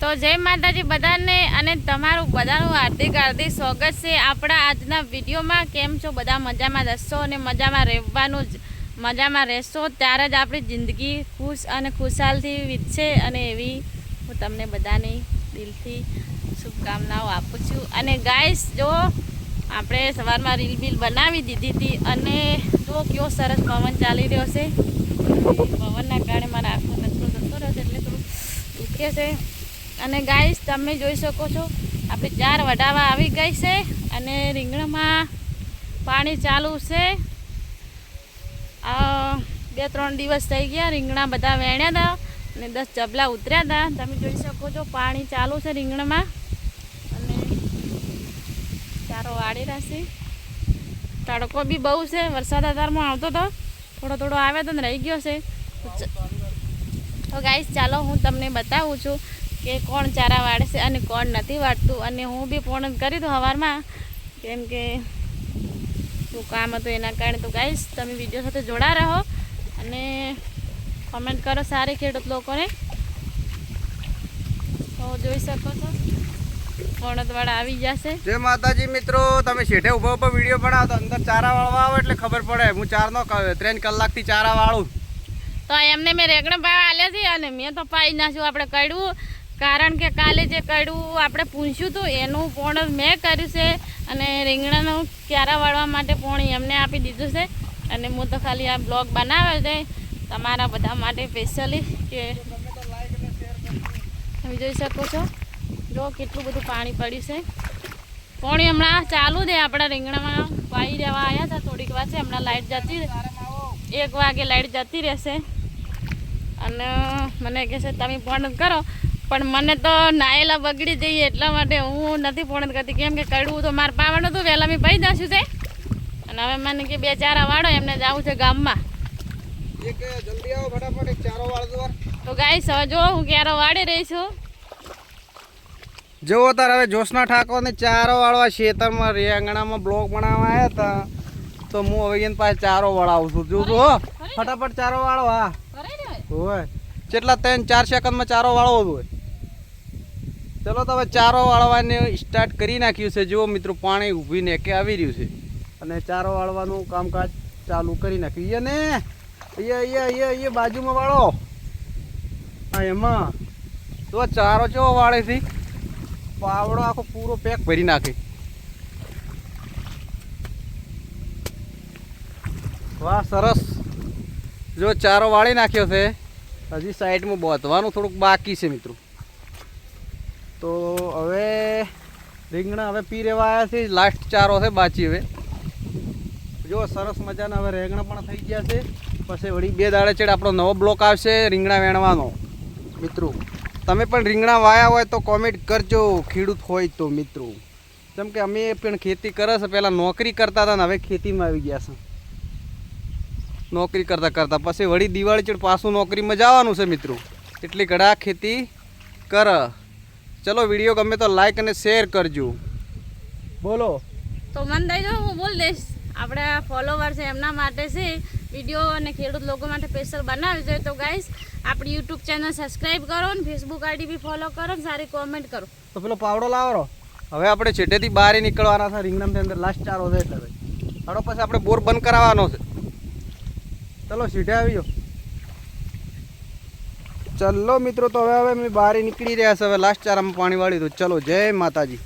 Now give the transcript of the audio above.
તો જય માતાજી બધાને અને તમારું બધાનું હાર્દિક હાર્દિક સ્વાગત છે આપણા આજના વિડીયોમાં. કેમ છો? બધા મજામાં રહેશો અને મજામાં રહેવાનું જ, મજામાં રહેશો. ત્યારે જ આપણી જિંદગી ખુશ અને ખુશાલથી વીતશે અને એવી હું તમને બધાની દિલથી શુભકામનાઓ આપું છું. અને ગાઈસ, જો આપણે સવારમાં રીલ બીલ બનાવી દીધી હતી અને જો કેવો સરસ પવન ચાલી રહ્યો છે. પવનના કારણે મારા આંખમાં કચરો થતો રહ્યો છે એટલે થોડું દુખે છે. અને ગાઈસ તમે જોઈ શકો છો, આપણે ચાર વડાવા આવી ગઈ છે અને રીંગણામાં પાણી ચાલુ છે. બે ત્રણ દિવસ થઈ ગયા, રીંગણા બધા વેણ્યા હતા અને દસ ચબલા ઉતર્યા હતા તમે જોઈ શકો છો, પાણી ચાલુ છે રીંગણામાં. અને ચારો વાળી રહેશે તડકો બી બહુ છે, વરસાદ અત્યારમાં આવતો હતો થોડો થોડો આવ્યો તો રહી ગયો છે. તો ગાઈસ ચાલો હું તમને બતાવું છું. કે કોણ ચારા વાળે છે અને કોણ નથી વાળતું. અને હું બી પૂર્ણ કરી દઉં સવારમાં કેમ કે શું કામ હતું એના કારણે તો ગાઈશ. તમે વીડિયો સાથે જોડા રહો અને કમેન્ટ કરો સારી ખેડૂત લોકોને. તો જોઈ શકો છો. પોણતવાળા આવી જશે. જય માતાજી મિત્રો તમે શેઠે ઊભા ઊભા વીડિયો બનાવો તો અંદર ચારા વાળવા આવો એટલે ખબર પડે. હું ચારનો ક- ત્રણ કલાકથી ચારા વાળું. તો એમને મેં રેગણ ભાવ આલ્યા છે અને મેં તો પાઈ નાખ્યું. આપણે કડવું કારણ કે કાલે જે કડું આપણે પૂછ્યું હતું, એનું પોણ મેં કર્યું છે અને રીંગણાનું ક્યારા વાળવા માટે પણ એમને આપી દીધું છે. અને હું તો ખાલી આ બ્લોગ બનાવ્યો છે. તમારા બધા માટે સ્પેશિયલી કે તમે જોઈ શકો છો. જો કેટલું બધું પાણી પડ્યું છે. પોણી હમણાં ચાલુ દે આપણા રીંગણામાં. વાઈ દેવા આવ્યા હતા થોડીક વાર છે. હમણાં લાઇટ જતી એક વાગે લાઈટ જતી રહેશે. અને મને કહે છે તમે પણ કરો. પણ મને તો નાયેલા બગડી જઈએ એટલા માટે હું નથી પૂર્ણ કરતી. કેમ કે કડવું તો મારે પાવાનું હતું વહેલા મેં પહી જશું છે. અને હવે મને કે બે ચારા વાળો એમને જવું છે ગામમાં. તો ગાઈસ હવે જો હું ક્યારો વાળી રહી છું. જેવો તાર હવે જોશના ઠાકોરને ચારો વાળવા ખેતરમાં રેંગણામાં બ્લોક બનાવવા આવ્યા હતા. તો હું હવે એને પાસે ચારો વળાવું છું. છું હો ફટાફટ ચારો વાળો હા. કરે ને હવે? હોય. કેટલા ત્રણ ચાર સેકન્ડમાં ચારો વાળવો હોય. ચલો તો હવે ચારો વાળવાને સ્ટાર્ટ કરી નાખ્યું છે. જુઓ મિત્રો, પાણી ઊભીને કે આવી રહ્યું છે. અને ચારો વાળવાનું કામકાજ ચાલુ કરી નાખ્યું. ને અહીંયા અહીંયા અહીંયા અહીંયા બાજુમાં વાળો. હા એમાં. તો ચારો કેવો વાળે છે? પાવડો આખો પૂરો પેક ભરી નાખે. વાહ, સરસ. જો ચારો વાળી નાખ્યો છે, હજી સાઈડમાં બોતવાનું થોડુંક બાકી છે મિત્રો. તો હવે રીંગણા હવે પી રહેવા આવ્યા છે. લાસ્ટ ચારો છે બાચી હવે. જો સરસ મજાના હવે રેંગણા પણ થઈ ગયા છે. પછી વળી બે દાડે ચેડ આપણો નવો બ્લોક આવશે રીંગણા વેણવાનો. મિત્રો, તમે પણ રીંગણા વાયા હોય તો કોમેન્ટ કરજો. ખેડૂત હોય તો મિત્રો. જેમ કે અમે પણ ખેતી કરે છે. પહેલાં નોકરી કરતા હતા ને હવે ખેતીમાં આવી ગયા છે. નોકરી કરતાં કરતાં. પછી વળી દિવાળી ચેડ પાછું નોકરીમાં જવાનું છે મિત્રો. એટલી ઘડા ખેતી કર. ચલો વીડિયો ગમે તો લાઈક અને શેર કરજો. બોલો. તો મન દઈ દો હું બોલ દઈશ. આપણા ફોલોવર છે એમના માટે છે વીડિયો અને ખેડૂત લોકો માટે સ્પેશિયલ બનાવી છે તો ગાઈસ આપણી યુટ્યુબ ચેનલ સબસ્ક્રાઈબ કરો ને ફેસબુક આઈડી બી ફોલો કરો ને સારી કોમેન્ટ કરો. તો પેલો પાવડો લાવો હવે આપણે છેટેથી બહાર નીકળવાના છે. રીંગણાની અંદર લાસ્ટ ચારો છે એટલે હવે. હાડો પછી આપણે બોર બંધ કરાવવાનો છે. ચલો સીધે આવી જાઓ. ચલો મિત્રો, તો હવે હવે બહાર નીકળી રહ્યા છે હવે લાસ્ટ ચારામાં પાણી વાળી દો ચલો, જય માતાજી.